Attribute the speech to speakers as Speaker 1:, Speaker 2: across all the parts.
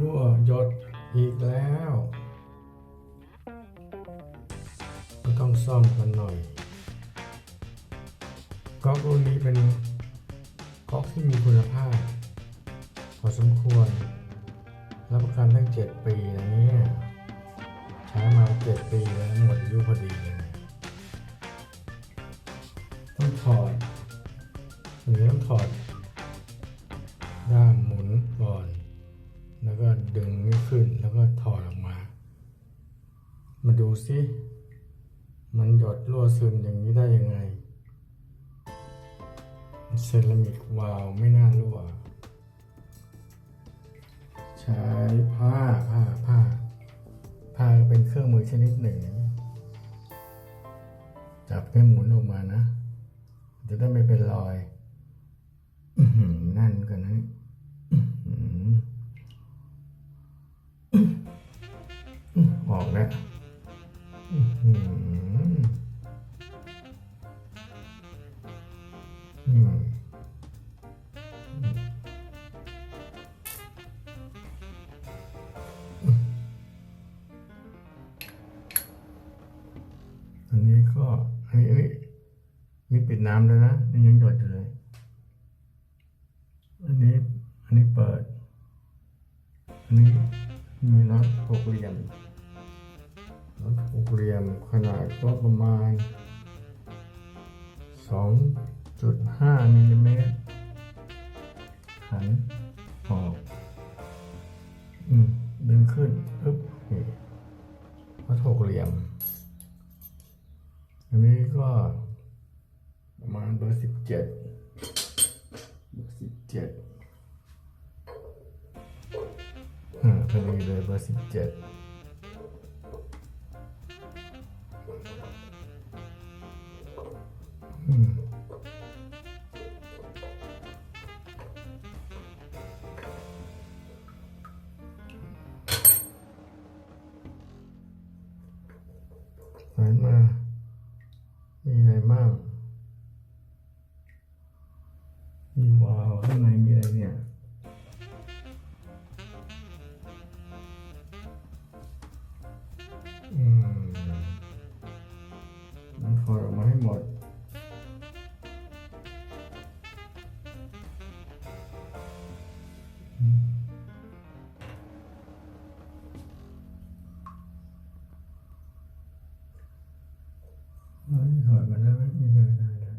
Speaker 1: รั่วหยดอีกแล้วก็ต้องซ่อมกันหน่อยก๊อกรุ่นนี้เป็นก๊อกที่มีคุณภาพพอสมควร รับประกันตั้งเจ็ดปีนะเนี่ยใช้มาเจ็ดปีแล้วหมดอายุพอดีเลยต้องถอดหรือต้องถอดด้าม ดึงนี่ขึ้นแล้วก็ถอดออกมา มาดูซิมันหยดรั่วซึมอย่างนี้ได้ยังไง เซรามิกวาล์วไม่น่ารั่ว ใช้ผ้าผ้าผ้าผ้าเป็นเครื่องมือชนิดหนึ่ง จับให้หมุนออกมานะ จะได้ไม่เป็นรอยนั่นกันนะ อออกแล้วอื้อหืออืมอันนี้ก็อันนี้อันนี้มีปิดน้ำแล้วนะนี่ยังหยดอยู่เลย กเหลี่ยมขนาดก็ประมาณ 2.5มิลลิเมตรหันออกอืมดึงขึ้นปึ๊บนี่น็อตหกเหลี่ยม อันนี้ก็ประมาณเบอร์สิบเจ็ดเบอร์สิบเจ็ดอ่าพอดีเลยเบอร์สิบเจ็ด ถอดมาได้ไหมมีเลยได้ได้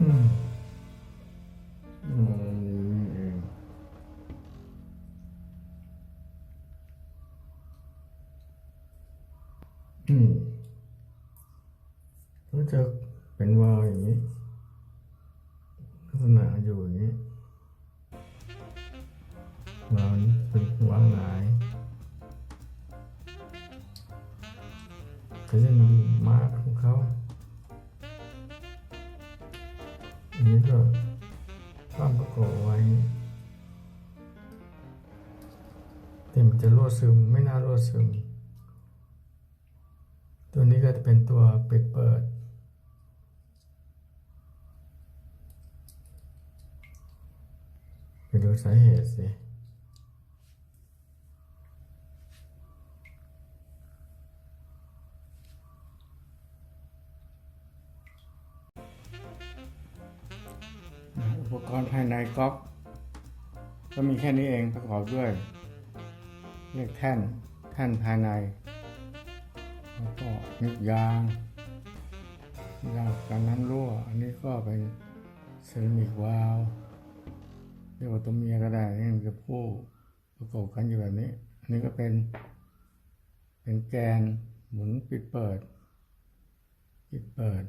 Speaker 1: อืม เป็นวาล์วหงายก็จะมีมาร์กของเขาอันนี้ก็ตั้งประกอบไว้แต่มันจะรั่วซึมไม่น่ารั่วซึม ตัวนี้ก็จะเป็นตัวปิดเปิดไปดูสาเหตุสิ ก๊อก ก็มีแค่นี้เองประกอบด้วยเรียกแท่นแท่นภายใน แล้วก็นึกยางยางกันน้ำรั่ว อันนี้ก็เป็นเซรามิกวาลเรียกว่าตัวเมียก็ได้นี่มันจะผู้ประกอบกันอยู่แบบนี้ อันนี้ก็เป็น เป็นแกนหมุนปิดเปิด ปิดเปิด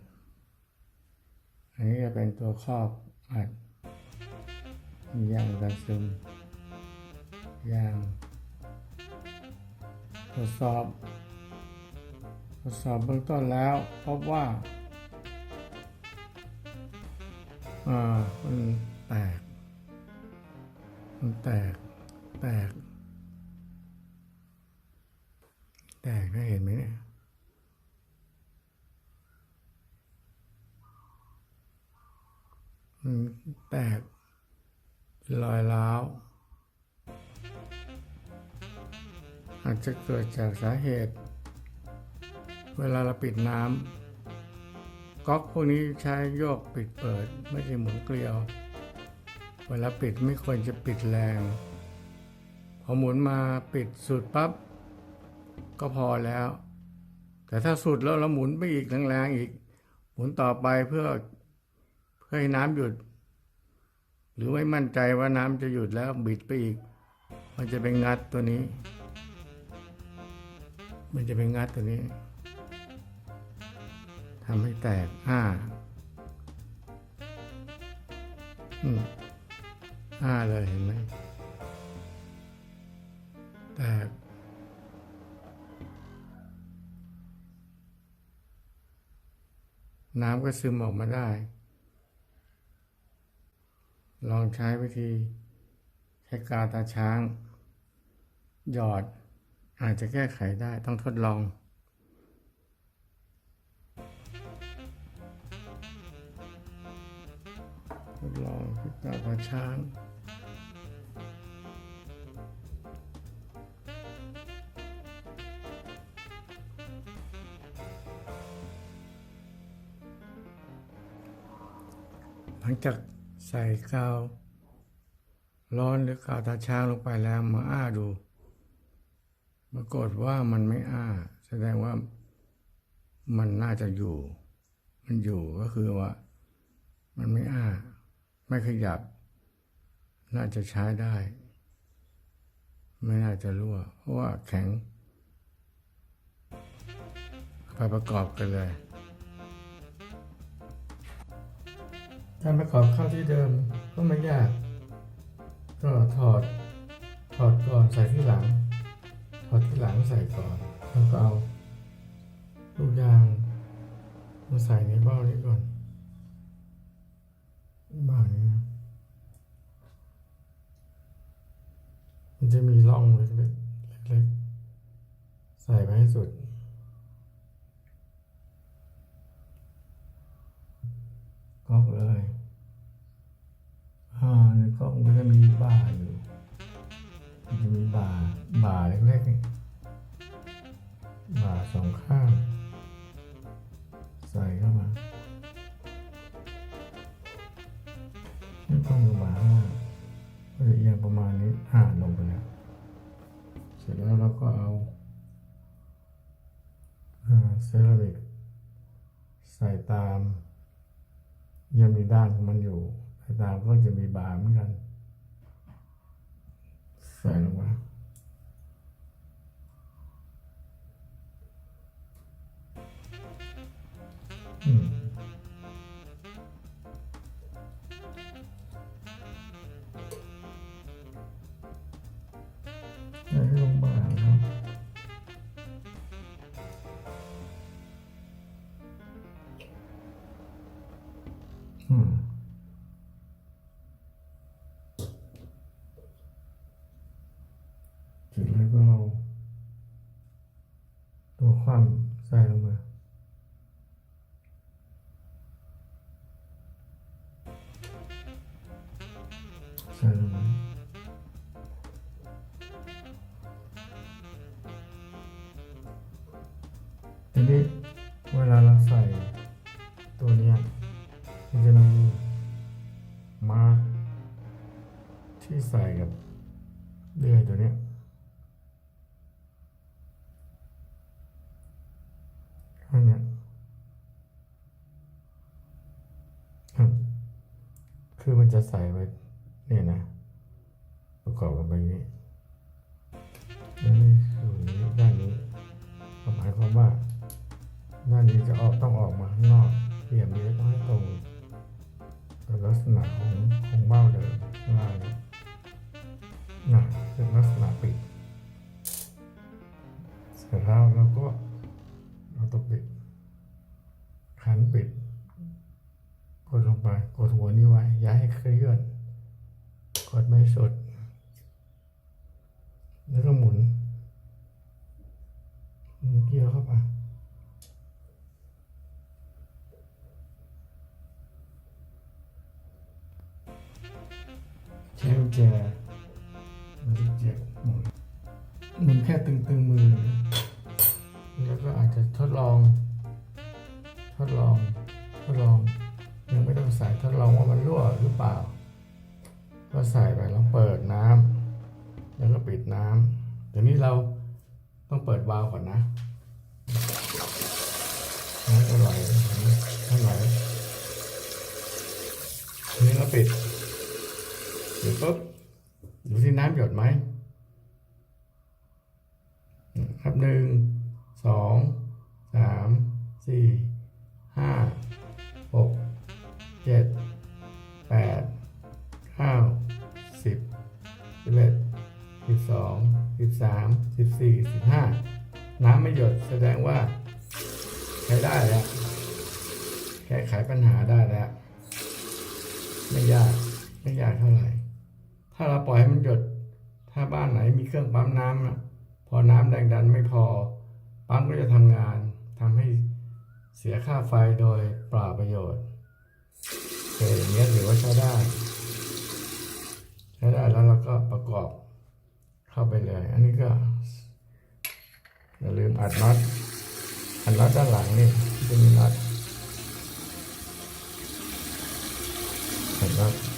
Speaker 1: อันนี้จะเป็นตัวครอบอัด มียางกันซึมยางทดสอบทดสอบเบื้องต้นแล้วพบว่าอ่ามันแตกมันแตกแตก แตกนะเห็นไหมเนี่ยมันแตก รอยร้าวอาจจะเกิดจากสาเหตุ เวลาเราปิดน้ำก๊อกพวกนี้ใช้โยกปิดเปิดไม่ใช่หมุนเกลียว เวลาปิดไม่ควรจะปิดแรง พอหมุนมาปิดสุดปั๊บก็พอแล้ว แต่ถ้าสุดแล้วเราหมุนไปอีกแรงๆอีก หมุนต่อไปเพื่อเพื่อให้น้ำหยุด หรือไม่มั่นใจว่าน้ำจะหยุดแล้วบิดไปอีก มันจะเป็นงัดตัวนี้ มันจะเป็นงัดตัวนี้ทำให้แตกอ้าอืมอ้าเลยเห็นไหมแตกน้ำก็ซึมออกมาได้ ลองใช้วิธีใช้กาตาช้าง หยอดอาจจะแก้ไขได้ต้องทดลองทดลองใช้กาตาช้างหลังจาก ใส่กาวร้อนหรือกาวตาช้างลงไปแล้วมาอ้าดูปรากฏว่ามันไม่อ้า แสดงว่ามันน่าจะอยู่ มันอยู่ก็คือว่า มันไม่อ้า ไม่ขยับ น่าจะใช้ได้ ไม่น่าจะรั่ว เพราะว่าแข็ง ไปประกอบกันเลย การประกอบเข้าที่เดิมก็ไม่ยาก ก็ถอด ถอดก่อนใส่ที่หลัง ถอดที่หลังใส่ก่อน แล้วก็เอาลูกยางมาใส่ในเบ้านี้ก่อนบ้านี้นะมันจะมีร่องเล็กๆเล็กๆใส่ไปให้สุด กล้องมันจะมีบ่าอยู่มันจะมีบ่าบ่าเล็กๆนี่บ่าสองข้าง ใส่เข้ามาไม่ต้องดูบ่าข้างล่างก็จะเอียงประมาณนี้อ่าลงไปแล้ว เสร็จแล้วเราก็เอาอ่าเซรามิกใส่ตามยังมีด้านของมันอยู่ แต่ตามก็จะมีบาร์เหมือนกัน ใส่ลงมาอืมใส่ ทีนี้เวลาเราใส่ตัวเนี้ยมันจะมีมาร์กที่ใส่กับเลื่อยตัวเนี้ยอันเนี้ยคือมันจะใส่ไว้เนี่ยนะ ประกอบกันไปอย่างนี้แล้วนี่อยู่อย่างนี้ด้านนี้หมายความว่า ด้านนี้จะออกต้องออกมาข้างนอกเหลี่ยมนี้ต้องให้ตรงกับลักษณะของของเบ้าเดิมลายนะเป็นลักษณะปิดเสร็จแล้วเราก็เอาตัวปิดขันปิดกดลงไปกดหัวนี้ไว้ ย้ายให้เคลื่อน กดไม่สดแล้วก็หมุนหมุนเกียร์เข้าไป ใช้กุญแจมันจะเจ็บหมุนหมุนแค่ตึงตึงมือ แล้วก็อาจจะทดลอง ทดลอง ทดลอง ยังไม่ต้องใส่ทดลองว่ามันรั่วหรือเปล่า ก็ใส่ไปแล้วเปิดน้ำแล้วก็ปิดน้ำทีนี้เราต้องเปิดวาล์วก่อนนะน้ำจะไหลถ้าไหลนี้เราปิด ปุ๊บดูที่น้ำหยดไหมครับหนึ่งสองสามสี่ห้าหกเจ็ดแปดเก้าสิบสิบเอ็ดสิบสองสิบสามสิบสี่สิบห้าน้ำไม่หยดแสดงว่าใช้ได้แล้ว แก้ไขปัญหาได้แล้ว ไม่ยาก ไม่ยากเท่าไหร่ ถ้าเราปล่อยให้มันหยด ถ้าบ้านไหนมีเครื่องปั๊มน้ำอะพอน้ำแรงดันไม่พอ ปั๊มก็จะทำงานทำให้เสียค่าไฟโดยเปล่าประโยชน์แต่อย่างเงี้ยถือว่าใช้ได้ ใช้ได้แล้วเราก็ประกอบเข้าไปเลย อันนี้ก็อย่าลืมอัดน็อตอัดน็อตด้านหลังนี่ที่จะมีน็อตอัดน็อต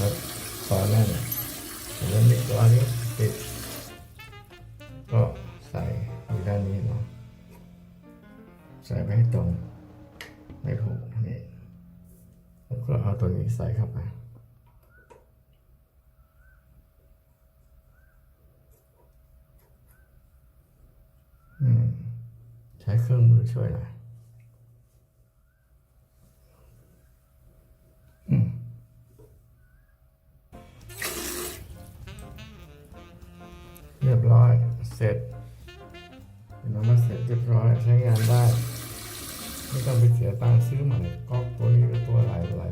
Speaker 1: น็อตต่อแน่นแล้วนี่ตัวนี้ติดก็ใส่อยู่ด้านนี้เนาะใส่ไปให้ตรงไม่ผูนี่แล้วก็เอาตัวนี้ใส่เข้าไปใช้เครื่องมือช่วยหน่อย เร็จเรียบร้อยใช้งานได้ ไม่ต้องไปเสียตังค์ซื้อใหม่ก๊อกตัวนี้ก็ตัวหลายหลาย